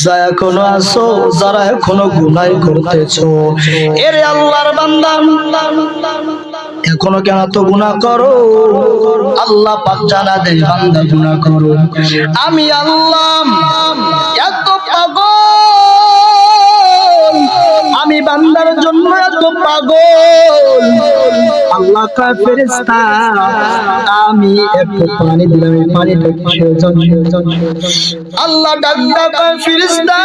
যা এখনও আছো, যারা এখনও গুনাই করতেছো। এর আল্লাহর বান্দা, এখনও কেন তো গুনাহ করো? আল্লাহ পাক জানা দেয়, বান্দা গুনাহ করো। আমি আল্লাহ, এত পাগল। আমি বান্দার জন্য এত পাগল। আল্লাহ কা ফেরেশতা, আমি একটু পানি দিলাম, এই পানিটা কিসের আল্লাহ ডাক ডাক ফেরেশতা,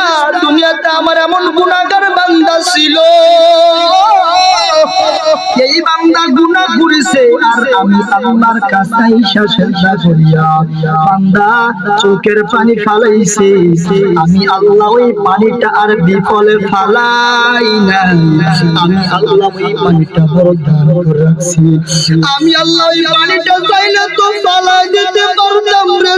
দুনিয়াতে আমার এমন গুনাহগার বান্দা ছিল। এই বান্দা গুনাহ করেছে, আর আমি আল্লাহর কাছে ঈশা সেজদা করিয়া বান্দা চোখের পানি ফালাইছে। আমি আল্লাহ ওই পানিটা আর বিফলে ফালাই না আমি আল্লাহ ওই পানিটা বড় করে রাখছি আমি আল্লাহ ওই পানিটা চাইলে তো ফালাই দিতে পারতাম রে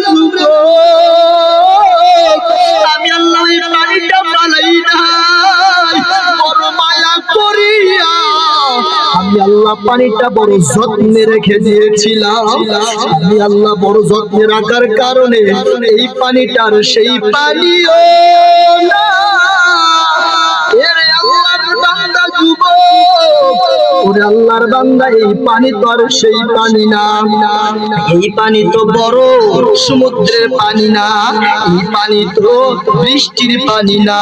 আমি আল্লাহ পানিটা ফালাই নাই, বড় করিয়া। আমি আল্লাহ পানিটা বড় যত্নে রেখে দিয়েছিলাম। আমি আল্লাহ বড় যত্নে রাখার কারণে এই পানিটার সেই পানিও না। ওরে আল্লাহর বান্দা, এই পানি তো আর সেই পানি না। এই পানি তো বড় সমুদ্রের পানি না। এই পানি তো বৃষ্টির পানি না।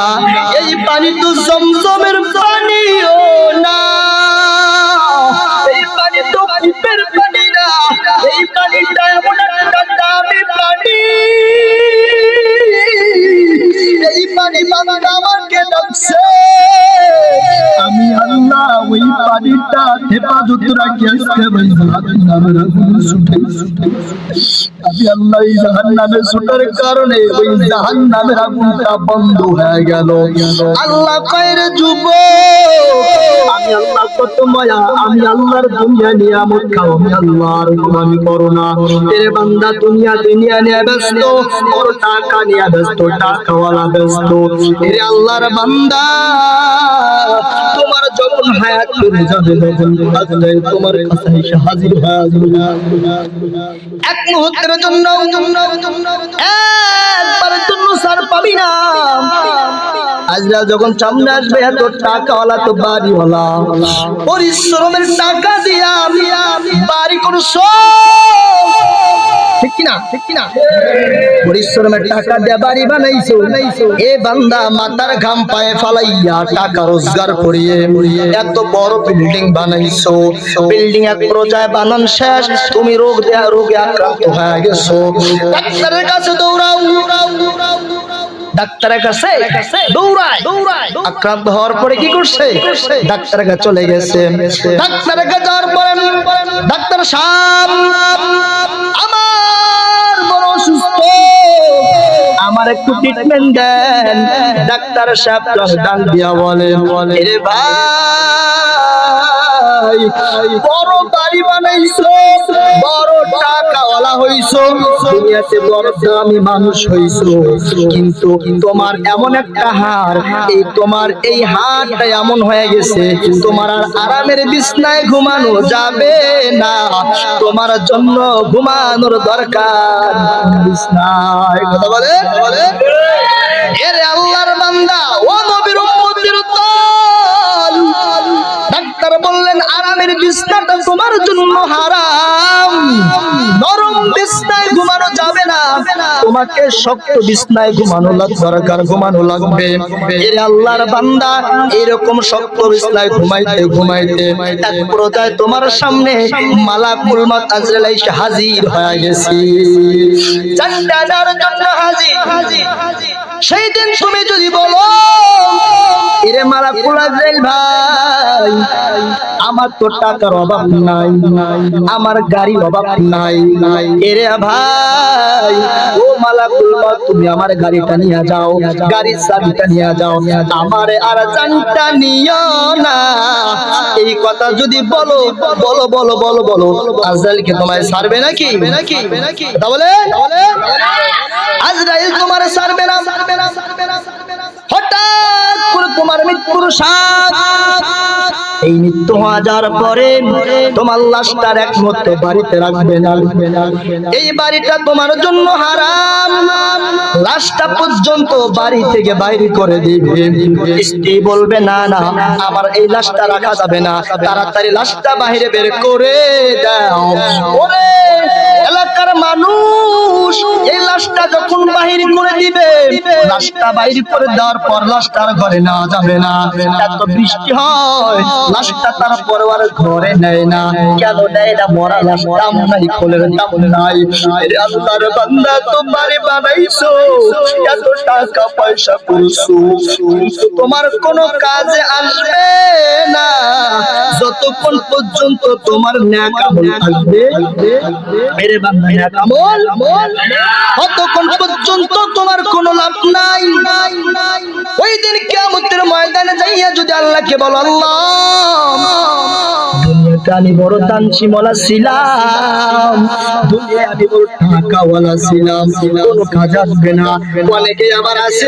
এই পানি তো জমজমের পানিও না। আমি আল্লাহ ওই পানিটা হেফাজত রাখি আজকে ভাই জাহান্নামের আগুন ছুটে আমি আল্লাহ এই জাহান্নামের ছুটার কারণে ওই জাহান্নামের আগুনটা বন্ধ হয়ে গেল। আল্লাহ কয়ের যুব আমি আল্লাহর দুনিয়া নিয়ামত খাও। আমি আল্লাহর গোলামি করো না। তেরে বান্দা, দুনিয়া দুনিয়া নিয়ে ব্যস্ত ওর টাকা নিয়ে ব্যস্ত, টাকাওয়ালা ব্যস্ত। আল্লাহর বান্দা যখন হায়াত যাবে, তখন তোমার কাছে এসে হাজির হয়ে এক মুহূর্তের জন্য জন্য পাবি না। আজরাল যখন সামনে আসবে, এত টাকাওয়ালা তো বাড়িওয়ালা। পরিশ্রমের টাকা দিয়া বাড়ি করছ। টাকা দিয়ে বাড়ি বানাইছো। এ বান্দা মাথার ঘাম পায়ে ফালাইয়া টাকা রোজগার করিয়ে এত বড় বিল্ডিং বানাইছো। বিল্ডিং এক বানান শেষ, তুমি রোগ দেয়া, রোগে আক্রান্ত দৌড়াও। ডাক্তারের কাছে দৌড়ায়। দৌড়ায়। আক্রান্ত হওয়ার পরে কি করছে? ডাক্তারের কাছে চলে গেছে। ডাক্তারের কাছে যাওয়ার পরে ডাক্তার সাহেব আমার বড় অসুস্থ। আমার একটু ট্রিটমেন্ট দেন। ডাক্তার সাহেব ডাক দিয়া বলে এরে ভাই বড় বানাইছো, বড় টাকাওয়ালা হইছো। দুনিয়াতে বড় দামি মানুষ হইছো। কিন্তু তোমার এমন একটা হার, এই তোমার এই হারটা এমন হয়ে গেছে, তোমার আর আরামের বিছনায় ঘুমানো যাবে না। তোমার জন্য ঘুমানোর দরকার বিছনায়। কথা বলে আল্লাহর বান্দা, ও আরামের বিছনাটা তোমার জন্য হারাম। নরম বিছনায় ঘুমানো যাবে না। তোমাকে শক্ত বিছনায় ঘুমানো দরকার, ঘুমানো লাগবে। এর আল্লাহর বান্দা এরকম শক্ত বিছনায় ঘুমাইতে ঘুমাইতে এক পর্যায়ে তোমার সামনে মালাকুল মাত আজরাইল হাজির হয়ে গেছি। জান্নাতের জন্য হাজির। সেই দিন তুমি যদি বলো, এরে মালাকুল আজরাইল ভাই আমার তো টাকার অভাব নাই। আমার গাড়ির অভাব নাই। এরে ভাই, ও মালাকুল তুমি আমার গাড়িটা নিয়ে যাও। গাড়ির চাবিটা নিয়ে যাও। আমার আর জানটা নিও না। এই কথা যদি বলো বলো বলো বলো বলো, আজরাইলকে তোমায় ছাড়বে নাকি? তাহলে আজরাইল তোমার ছাড়বে না। তোমার মৃত্যুর এই মৃত্যু পরে তোমার বাড়িতে এই বাড়িটা তোমার জন্য লাশটা পর্যন্ত বাড়ি থেকে বাইরে করে দিবে। স্ত্রী বলবে, না না, আমার এই লাশটা রাখা যাবে না। তাড়াতাড়ি লাশটা বাইরে বের করে দাও। এলাকার মানুষ এই লাশটা যখন বাহির করে দিবে, লাশটা বাইরে করে দেওয়ার পর লাশটার ঘরে না যাবে না। এত বৃষ্টি হয়, লাশটা তার পরিবার ঘরে নেয় না। কেন নেয় না? মরা লাশটা নাই খোলের দাম নাই। এরে আল্লাহর বান্দা তো বাড়ি বানাইছো, এত টাকা পয়সা করছ। তোমার কোনো কাজে আসবে না। যতক্ষণ পর্যন্ত তোমার ন্যাক আমল থাকবে, মেরে বান্দা তোমার কোনো লাভ নাই? ওই দিন ময়দানে যদি বলো ছিলাম। ছিলাম। আবার আছে,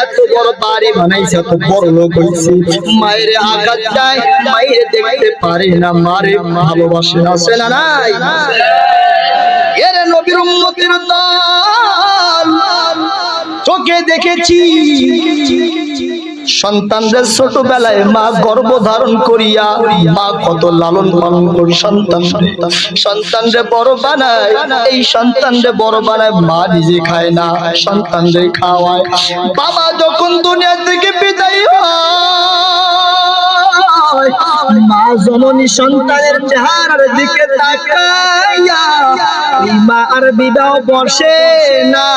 এত বড় বাড়ি বানাইছে, এত বড় লোক হয়েছে মায়ের আঘাত মায়ের দেখতে পারে না, মারে ভালোবাসে, আছে না নাই? নবীর উম্মতের চোখে দেখেছি সন্তানদের ছোটবেলায় মা গর্ভ ধারণ করিয়া মা কত লালন পালন করি সন্তান। সন্তানরে বড় বানায়, এই সন্তানরে বড় বানায় মা নিজে খায় না সন্তানরে খাওয়ায়। বাবা যখন দুনিয়া থেকে জননী সন্তানের চেহারার দিকে তাকাইয়া ওই মা আর বিবাহ বসে না।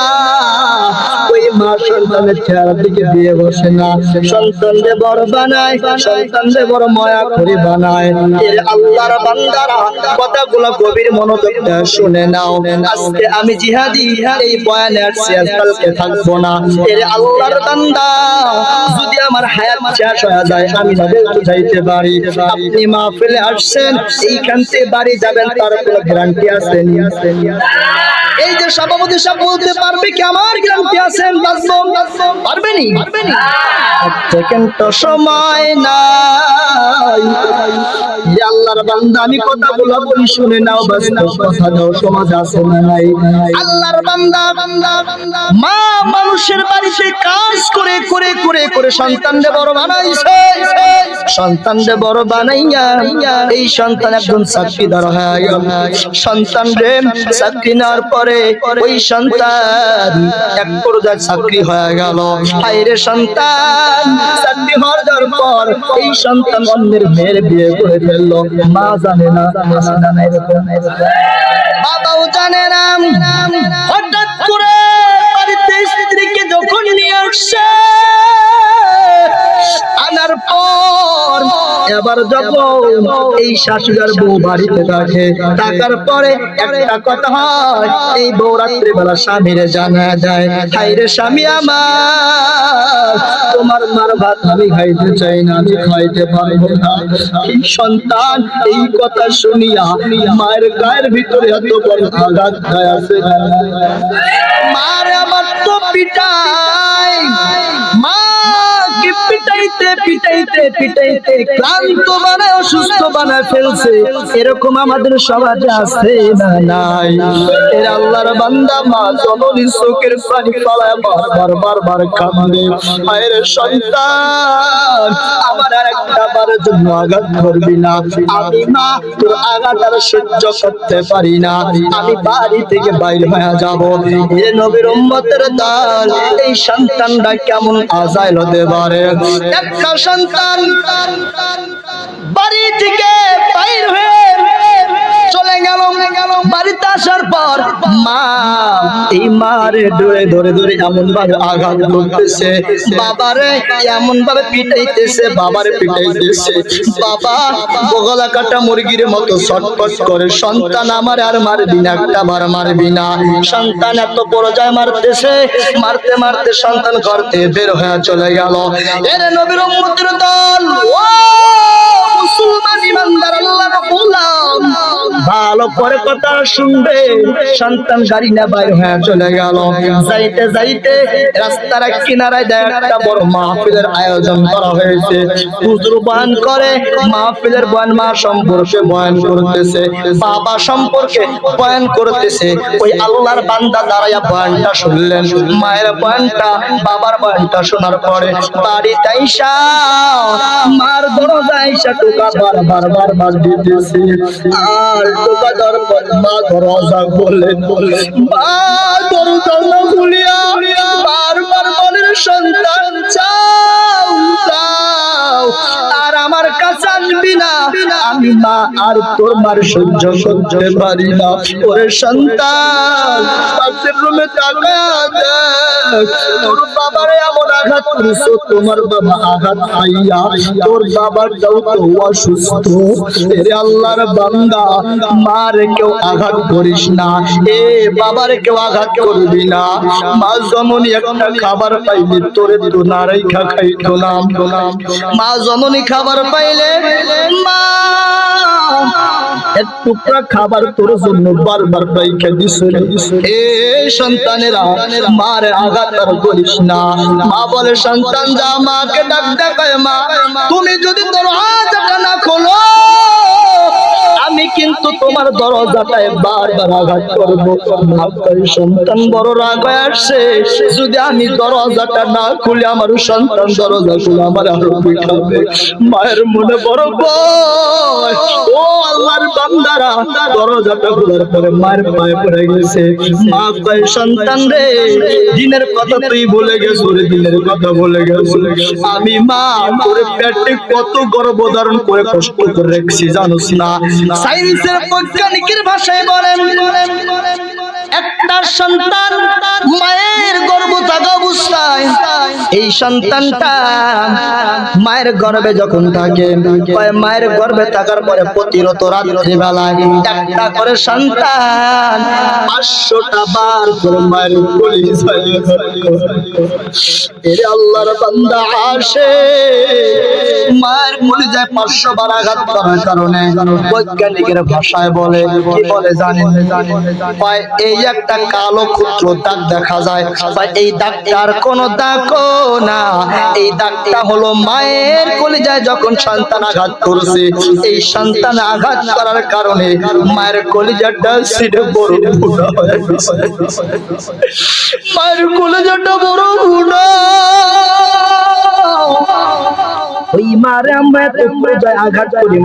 ওই মা সন্তানের চেহারার দিকে দিয়ে বসে না। সন্তানরে বড় বানায় সন্তানরে বড় মায়া করে বানায় এর আল্লাহর বান্দারা কথাগুলো গভীর মনোযোগ দিয়ে শুনে নাও। আজকে আমি জিহাদি, এই বয়ানে আসছি আজকালকে থাকব না। এর আল্লাহর বান্দা, যদি আমার হায়াত শেষ হয়ে যায়, আমি বেরোতে যাইতে পারি। আপনি মাহফিলে আসছেন, এইখান থেকে বাড়ি যাবেন, তার কোনো গ্যারান্টি আছে এই যে সভাপতি সব বলতে পারবে কি আমার গ্যারান্টি আছেন বাঁচবো পারবেনি তো সময় নাই। যে আল্লাহর বড় বানাইয়া এই সন্তান একজন হয়ে। গেল সন্তান রে, চাকরি নেওয়ার পরে ওই সন্তান এক পর্যায়ে চাকরি হয়ে গেল। হাইরে সন্তান, চাকরি হওয়ার পর এই সন্তান অন্যের মেয়ের বিয়ে করে ফেলল মা জানে না আছে না, নাই এরকম? বাবাও জানে না, হঠাৎ করে বাড়িতে স্ত্রীকে যখন নিয়ে আসছে আনার পর এবার যখন এই শাশুড়ার বউ বাড়িতে থাকে থাকার পরে একটা কথা হয়, এই বউ রাত্রে বেলা স্বামীরে জানা যায় হাইরে স্বামী আমার, তোমার মার ভাত আমি খাইতে চাই না, আমি খাইতে পারব না। এই সন্তান, এই কথা শুনিয়া মায়ের গায়ের ভিতরে এত বড় আঘাত খায় আছে। মার আমার তো পিটাই মা পিটাইতে পিটাইতে পিটাইতে ক্লান্ত বানায়, অসুস্থ বানায় ফেলছে। এরকম আমাদের সমাজে আছে না নাই? এর আল্লাহর বান্দা মা জননী চোখের পানি পালায় বারবার বারবার কাঁদে। আয়ের সন্তান, আমার আর একটা বারের জন্য আঘাত করবি না। আমি মা, তোর আঘাত আর সহ্য করতে পারি না। আমি বাড়ি থেকে বাইরে হয়ে যাব। এ নবীর উম্মতের দল এই সন্তানটা কেমন আজাইল হতে পারে? একটা সন্তান। বাড়ি থেকে বাইর হয়ে চলে গেল। বাড়িতে আসার পর মা এই মারে ধরে ধরে ধরে এমন ভাবে আঘাত করতেছে। বাবারে এমন ভাবে পিটাইতেছে, বাবারে পিটাইতেছে। বাবা বগলা কাটা মুরগির মতো ছটফট করে, সন্তান আমার আর মারবি না, একটা বার মারবি না। সন্তান এত বড় যায় মারতেছে, মারতে মারতে সন্তান থেকে বের হয়ে চলে গেল। এর নবীর উম্মতের দল, ও মুসলমান ইমানদার, আল্লাহ ভাই ভালো করে কথা শুনবে। সন্তান গাড়ি না বাইর হয়ে চলে গেল। যাইতে যাইতে রাস্তার এক কিনারায় দেয় একটা বড় মাহফিলের আয়োজন করা হয়েছে। হুজুর বয়ান করে, মাহফিলের বয়ান মা সম্পর্কে বয়ান করতেছে। বাবা সম্পর্কে বয়ান করতেছে। ওই আল্লাহর বান্দা দাঁড়াইয়া বয়ানটা শুনলেন। মায়ের বয়ানটা, বাবার বয়ানটা শোনার পরে বাড়িতে আইসা, মার দরজা আইসা টোকা বারবার বারবার দিতেছে। আর পর মা দরজা বললেন মা দরজা খুলিয়া বারবার বলেন সন্তান চাও আমি মা আর তোর সহ্য করতে পারি না। ওরে সন্তান রুমে তোর বাবারে এমন আঘাত তোমার বাবা আঘাত খাইয়া তোর বাবারটাও তো অসুস্থ। আল্লাহর বান্দা, মারে কেউ আঘাত করিস না। এ বাবারে কেউ আঘাত করবি না। মা জমনি একটা খাবার পাইলে, তোরে তো নারাই খা খাইতো না। মা জমনি খাবার পাইলে এক টুকরা খাবার তোর জন্য বারবার পাইকে দিছিল এ সন্তানেরা আঘাত আর করিস না। মা বলে, সন্তান যা, মাকে ডাক মা। তুমি যদি তোর হাত না খোলো আমি কিন্তু তোমার দরজাটায় বারবার আঘাত করব। ভাগ্যের সন্তান বড় রাগ হয়ে আসছে। যদি আমি দরজাটা না খুলে, আমার সন্তান দরজা খুলে, আমার আরও পিঠাবে মায়ের মনে বড় ভয়। ও আল্লাহর বান্দারা, দরজাটা খোলার পরে মায়ের পায়ে পড়ে গেছে। মা সন্তান রে, দিনের কথা তুই ভুলে গেছো রে, দিনের কথা গেছো আমি মা, তোর পেটে কত গর্ভধারণ করে কষ্ট করে রেখেছি, জানোস না? সায়েন্সের বৈজ্ঞানিকের ভাষায় বলেন একটা সন্তান মায়ের গর্ভ থাকা অবস্থায় এই সন্তানটা মায়ের গর্ভে যখন থাকে মায়ের গর্ভে থাকার পরে প্রতিরত রাত্রি বেলায় একটা করে সন্তান পাঁচশোটা বার করে মায়ের গলি এর আল্লাহর বান্দা আসে, মায়ের মনে যায় পাঁচশো বার আঘাত করার কারণে। বৈজ্ঞানিকের ভাষায় বলে, কি বলে জানেন? কয়, এই একটা কালো ক্ষুদ্র দাগ দেখা যায়। বা এই দাগটার কোন দাগও না। এই দাগটা হলো মায়ের কলিজায় যখন সন্তান আঘাত করছে, এই সন্তান আঘাত করার কারণে মায়ের কলিজাটা সিটে বড় ফুটা মায়ের কলিজাটা বড় ফুটা আঘাত করি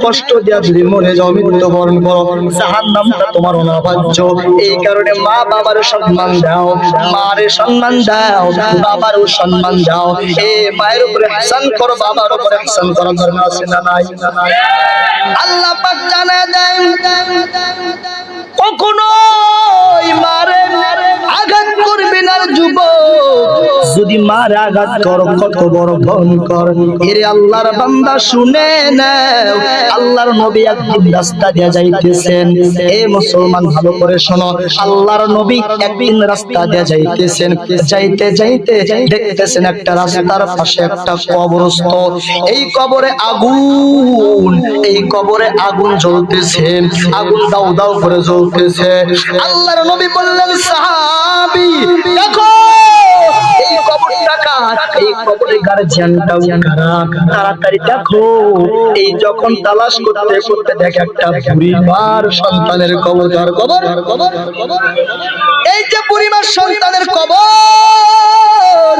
কষ্ট দেয়া যদি মনে তোমার কারণে মা বাবার সম্মান দাও, মারে সম্মান দাও, বাবারও সম্মান দাও। মায়ের উপরে হাসান করো, বাবার উপরে হাসান আছে কখনো না যদি মার আঘাত করো কত বড় ভয়ঙ্কর। এরে আল্লাহর বান্দা শুনে নাও, আল্লাহর নবী একদিন রাস্তা দিয়ে যাইতেছেন। এ মুসলমান, ভালো করে শোনো, আল্লাহর নবী একদিন রাস্তা দিয়ে যাইতেছেন। যাইতে যাইতে দেখতেছেন একটা রাস্তার পাশে একটা কবরস্থ। এই কবরে আগুন, এই কবরে আগুন জ্বলতেছে, আগুন দাও দাও করে জ্বলতেছে। আল্লাহর নবী বললেন, সাহাবী, দেখো! এই কবরটা কার? এই কবরে গার্জিয়ানটাও কারা তাড়াতাড়ি এই যখন তালাশ করতে করতে দেখে একটা মার সন্তানের কবর। কার কবর? এই বুড়ি সন্তানের কবর।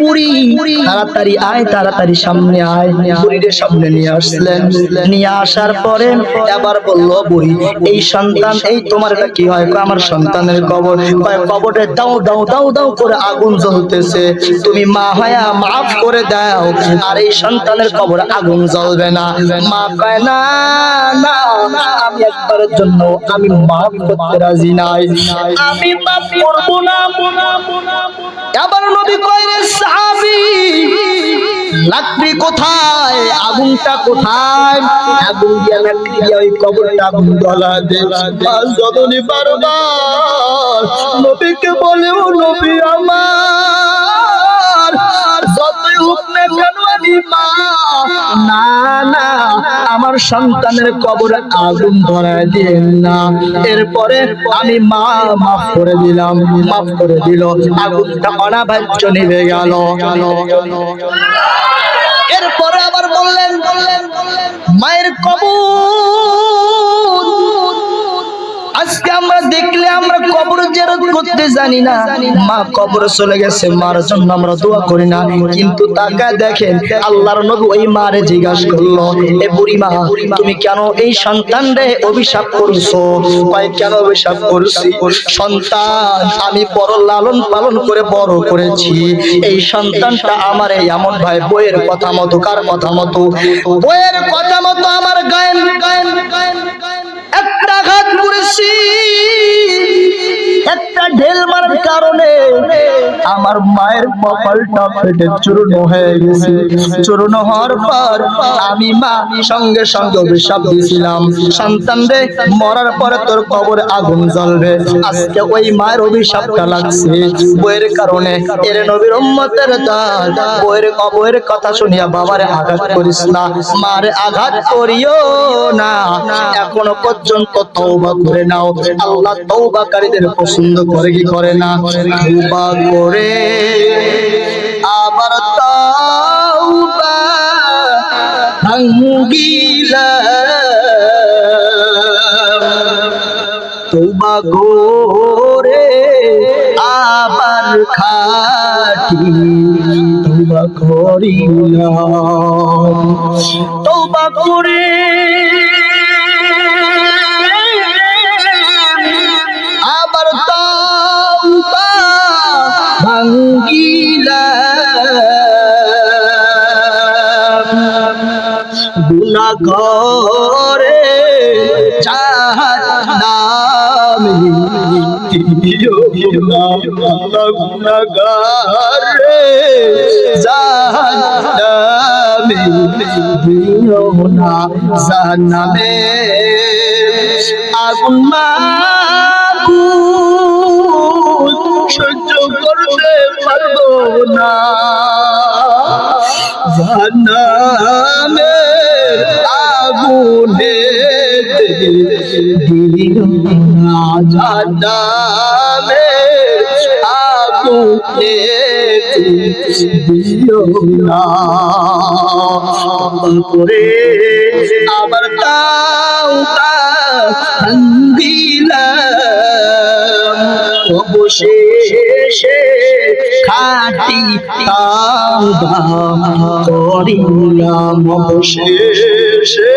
বুড়ি। তাড়াতাড়ি আয়, তাড়াতাড়ি সামনে আয়। সামনে নিয়ে আসলেন। নিয়ে আসার পরে আবার বলল, বুড়ি, এই সন্তান, এই তোমার কি হয়? আমার সন্তানের কবর। কবরে দাও দাও দাও দাও করে আগুন জ্বলতেছে। তুমি মা হয়া মাফ করে দাও। আর এই সন্তানের কবর আগুন জ্বলবে না। মা না না, আমি একবারের জন্য আমি মাফ করতে রাজি নাই। আমি মাফ করব না। এবার নবী কয় রে সাহাবী লাকড়ি কোথায়? আগুনটা কোথায়? আগুন দিয়া লাকড়ি দিয়া ওই কবরটা নবীকে বলে, ও নবী আমার যতই হোক কেন মা, না সন্তানের কবরে আগুন ধরায় দিন না। এরপরে আমি মা মাফ করে দিলাম, মাফ করে দিল। আগুনটা অনাবাহ্য নিভে গেল। এরপরে আবার বললেন বললেন, মায়ের কবর আজকে আমরা দেখলে আমরা কবর জেরত করতে জানি না মা কবর চলে গেছে মার জন্য আমরা দোয়া করি না কিন্তু তাকা দেখেন আল্লাহর নবী ওই মারে জিজ্ঞাসা করল এ বুড়ি মা তুমি কেন এই সন্তান রে অভিশাপ করছ ভাই কেন অভিশাপ করছি সন্তান আমি বড় লালন পালন করে বড় করেছি এই সন্তানটা আমার এমন ভাই বইয়ের কথা মতো কার কথা মতো বইয়ের কথা মতো আমার গায়েন গায়েন গায়েন একটা আমার মায়ের কপালটা ফেটে চূর্ণ হয়ে গেছে। চূর্ণ হওয়ার পর আমি মা সঙ্গে সঙ্গে অভিশাপ দিয়েছিলাম। সন্তান রে, মরার পরে তোর কবরে আগুন জ্বলবে। আজকে ওই মায়ের অভিশাপটা লাগছে। বইয়ের কারণে এর নবীর উম্মতের দাদ বইয়ের কবরের কথা শুনিয়া বাবারে আঘাত করিস না। মারে আঘাত করিও না। এখনও পর্যন্ত তওবা করে নাও। আল্লাহ তওবাকারীদের পছন্দ করে কি করে না? তওবা করে আবার তওবা ভাঙ্গিলা তওবা করে আবার খাটি তওবা করিলাম। তওবা করে ভাঙ্গিলাম। গুনা জাহান্নামে দিও না গুনাহগারে জাহান্নামে দিও না জাহান্নামে আগুন মাগুন সহ্য করতে পারব না। জাহান্নামে আগুনে না জাহান্নামে আগুনে না। করে আবার তাও দিলাম। অবশেষে খাটি তাওবা করিলাম। অবশেষে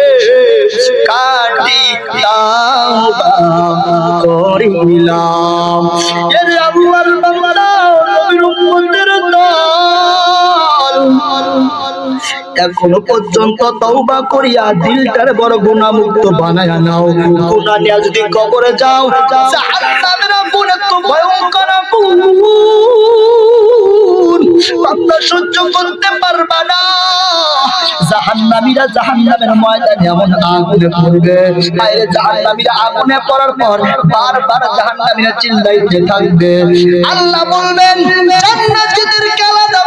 কাটি তাওবা করিলাম। এর আল্লাহর বান্দা নবীর দল। এখনও পর্যন্ত তওবা করিয়া দিলটার বড় গুণামুক্ত বানায়া নাও। গুনাহ নিয়ে যদি কবরে যাও, জাহান্নামের আগুন ভয়ঙ্কর আগুন। সহ্য করতে পারবা না। জাহান্নামীরা জাহান্নামের ময়দানে এমন আগুনে পড়বে। আরে জাহান্নামীরা আগুনে পড়ার পর বারবার জাহান্নামীরা চিল্লাইতে থাকবে। আল্লাহ বলবেন, জান্নাতীদেরকে আলাদা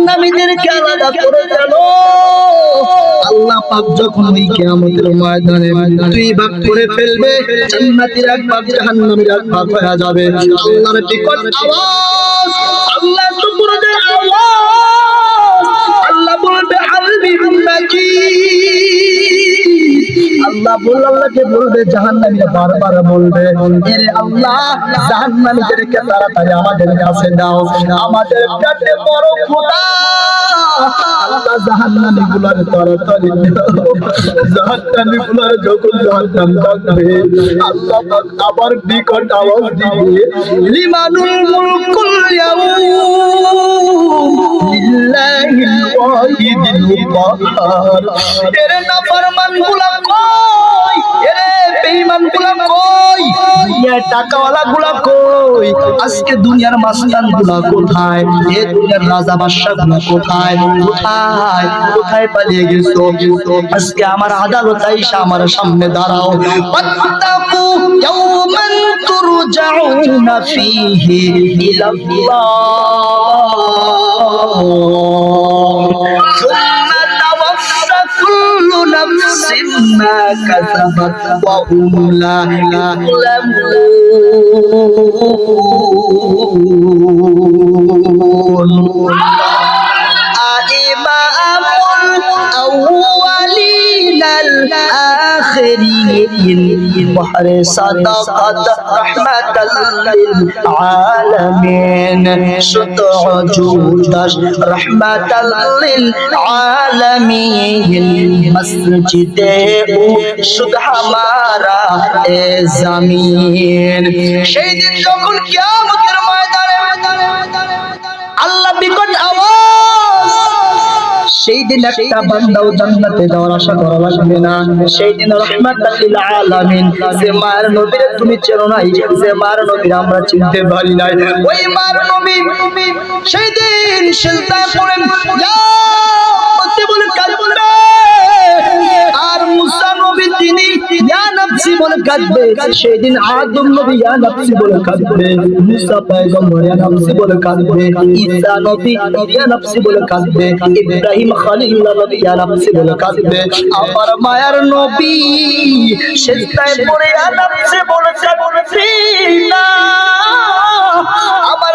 জাহান্নামীদেরকে আলাদা করে ফেলো আল্লাহ পাক যখন ওই কিয়ামতের ময়দানে দুই ভাগ করে ফেলবে, জান্নাতীর এক ভাগ জাহান্নামীর এক ভাগ হয়ে যাবে। আল্লাহর বিকট আওয়াজ, আল্লাহ সুবহানের আওয়াজ, আল্লাহ বলবে হালবি উম্মতি আল্লাহ বল আল্লাহকে বলবে, জাহান্নামীরা বারবার বলবে, এরে আল্লাহ, জাহান্নামীদেরকে তাড়াতাড়ি আমাদের কাছে দাও। আমাদের পেটে বড় খোদা জাহান্নামী গুলার দাও। জাহান্নামী গুলার যখন জাহান্নাম আল্লাহ আবার বিকট আওয়াজ দিবে লিমানুল মুলকুল ইয়াউম লিল্লাহিল কাহার এরে নাফরমানগুলা কই? এরে বেঈমানগুলা কই? টাকাওয়ালা গুলা কই? আজকে দুনিয়ার মাস্তানগুলা কোথায়? এ দুনিয়ার রাজা বাদশা গুলা কোথায়? কোথায়? কোথায় পালিয়ে গেছো? আজকে আমার আদালত আইসা আমার সামনে দাঁড়াও। পাত্তাকু ইয়াউমান তুরজাউনা ফিহি ইলাল্লাহ। সুম্মা তাওয়াফা কুল্লু নাফসিন মা কাসাবাত ওয়া হুম লা ইউলামুন الآخرين بحر صدقت رحمة للعالمين شطع جودش رحمة للعالمين مسجد শুধু হামারা এ জামিন সেই দিন যখন কিয়ামতের সেই দিন একটা বান্দাও জান্নাতে যাওয়ার আশা করা লাগবে না। সেই দিন রহমাতাল লিল আলামিন। যে মায়ের নবীর তুমি চেনো নাই, যে মার নবীর আমরা চিনতে পারি নাই। ওই মার নবী সেই দিন সিজদায় পড়েন। ইয়া বলে কাল মুসা নবী তিনি, ইয়া নফসি বলে কাঁদবে। সেই দিন আদম নবী ইয়া নফসি বলে কাঁদবে। মুসা পয়গম্বর ইয়া নফসি বলে কাঁদবে। ঈসা নবী ইয়া নফসি বলে কাঁদবে। ইব্রাহিম নবী ইয়া নফসি বলে কাঁদবে। আমার নবী সেজদায় পড়ে ইয়া নফসি বলে কাঁদবে। না, আমার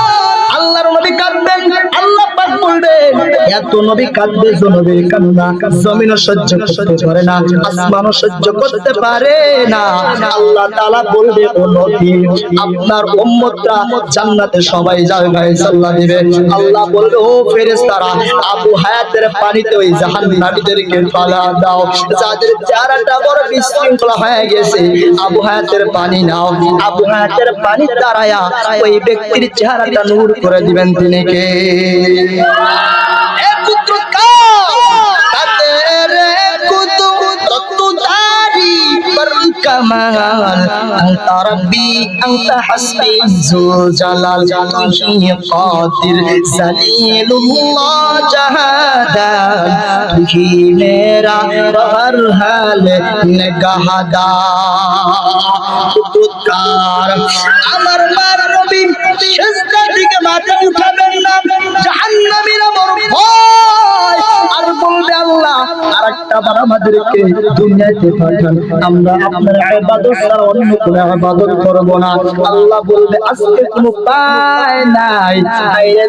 আল্লাহর নবী কাঁদবেন, আল্লাহ পাক বলবেন এত নবী কাঁদবে নবীর কান্না, জমিনও সহ্য করতে পারে না, আসমানও সহ্য করতে পারে না। আল্লাহ তাআলা বলবে, ও নবী, আপনার উম্মতরা জান্নাতে সবাই যাবে ভাই দিবে। আল্লাহ বলবে, ও ফেরেশতারা, আবু হায়াতের পানিতে ওই জাহান্নামীদেরকে ফালা দাও, যাদের বড় বিশৃঙ্খলা হয়ে গেছে, আবু হায়াতের পানি নাও। আবু হায়াতের পানি দাঁড়ায়া ওই ব্যক্তির চেহারাটা নূর করে দিবেন তিনি কে? কুতুব কামাল আনতা রাব্বি আনতা হাসবি জুল জালাল তুহি কাদির জালিলুল্লাহ জাহাদান তুহি মেরা হর হাল নিগাহদা আমার মার নবী সিজদা থেকে মাথা উঠাবেন না। আরেকটা বার আমাদেরকে দুনিয়াতে পাঠান। আমরা আপনার ইবাদত ছাড়া অন্য ইবাদত করব না। আল্লাহ বলবে, আজকে উপায় নাই।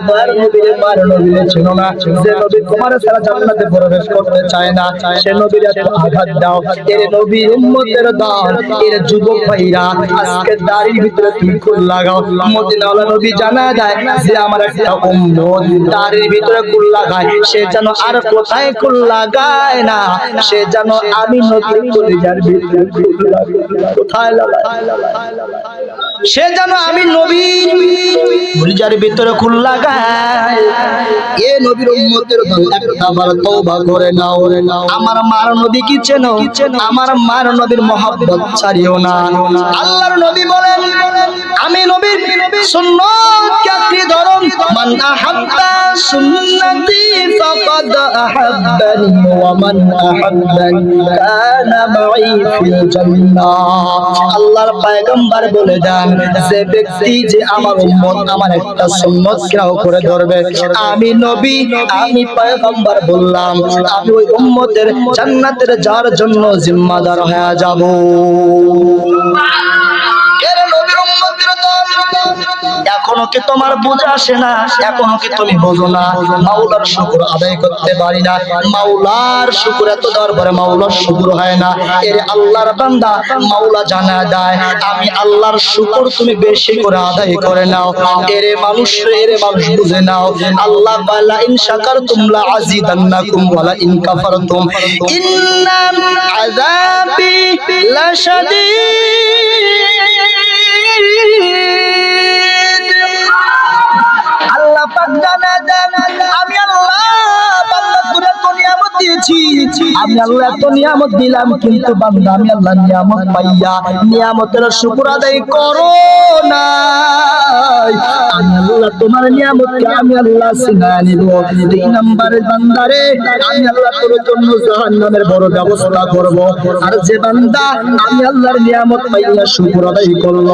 দয়ার নবীর না। যে নবী তোমার ছাড়া জান্নাতে প্রবেশ করতে চায় না, সে নবীর এত আঘাত দাও। এর উম্মতের এর যুবক ভাইরা, আজকে দাড়ির ভিতরে ফুল লাগাও। নবী জানা যায় যে আমার একটা উম্মত দাড়ির ভিতরে ফুল লাগায়। সে যেন আর কোথায় ফুল লাগায় না। সে যেন আমি কলিজার ভিতরে সে যেন আমি নবীর কলিজার ভিতরে ফুল লাগায় এ নবীর উম্মতের তওবা করে নাও। আমার মার নবী কি চেনো? আমার মার মহব্বত ছাড়িও না। আল্লাহর নবী বলেন, আমি নবীর সুন্নত কে ধরো মান আহাব্বা আহাব্বানি ওয়া মান আহাব্বানি কানা মাই ফিল জান্নাহ আল্লাহর পয়গম্বর বলে দেন, যে ব্যক্তি যে আমার উম্মত, আমার একটা সুন্নত গ্রহণ করে ধরবে। আমি নবী, আমি পয়গম্বর বললাম, আমি ওই উম্মতের জান্নাতের যাওয়ার জন্য জিম্মাদার হয়ে যাব। এখনও কি তোমার বোঝা আসে না? এখনও কি তুমি বোঝো না? মাওলার শুকুর আদায় করতে পারি না। মাওলার শুকুর এত দেওয়ার পরে মাওলার শুকুর হয় না। এর আল্লাহর বান্দা, মাওলা জানা দেয়। আমি আল্লাহর শুকুর তুমি বেশি করে আদায় করে নাও। এরে মানুষ এরে মানুষ বুঝে নাও। আল্লাহ বালা ইন শাকারতুম লা আযীদান্নাকুম ওয়া লা ইন কাফারতুম। ইন্না আযাবি লাশাদীদ আমি আল্লাহ এত নিয়ামত দিলাম, কিন্তু বান্দা, আমি আল্লাহ নিয়ামত পাইয়া নিয়ামতের শুকর আদায় করো না আমি আল্লাহ তোমার নিয়ামতকে আমি আল্লাহ সিনা নিব। দুই নম্বরে বান্দারে, আমি আল্লাহ তোর জন্য জাহান্নামের বড় ব্যবস্থা করব। আর যে বান্দা, আমি আল্লাহর নিয়ামত পাইয়া শুকর আদায় করল,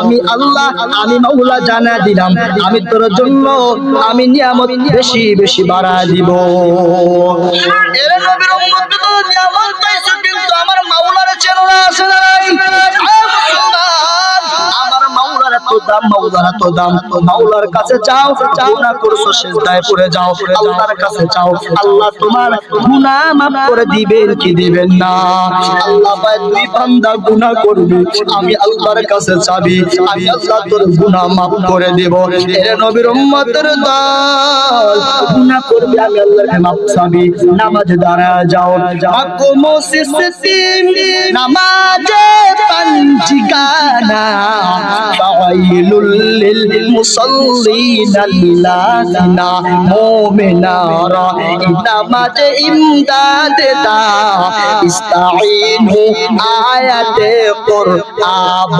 আমি আল্লাহ, আমি মাওলা জানা দিলাম। আমি তোর জন্য, আমি নিয়ামত বেশি বেশি বাড়া দিব। এর নবীর উম্মত তো নিয়ামত পাইছো কিন্তু আমার মাওলার চেনো না দাম মাওলার এত দাম। মাওলার কাছে চাও করছ পড়ে যাও। আল্লাহর কাছে আল্লাহ তোমার গুনাহ করে দিবেন কি দিবেন না? আল্লাহ দুই বান্দা গুনাহ করবি, আমি আল্লাহর কাছে আমি আল্লাহ তোর গুনাহ করে দেব। নবীর উম্মতের গুনাহ করবি, আমি চাবি। যাও। মুসিসিম নামাজে ফাওয়াইলুল লিল মুসাল্লিন আল্লাযিনা মুমিনারা নামাজে ইমদাদ দা ইস্তাইনু আয়াতে কুরআন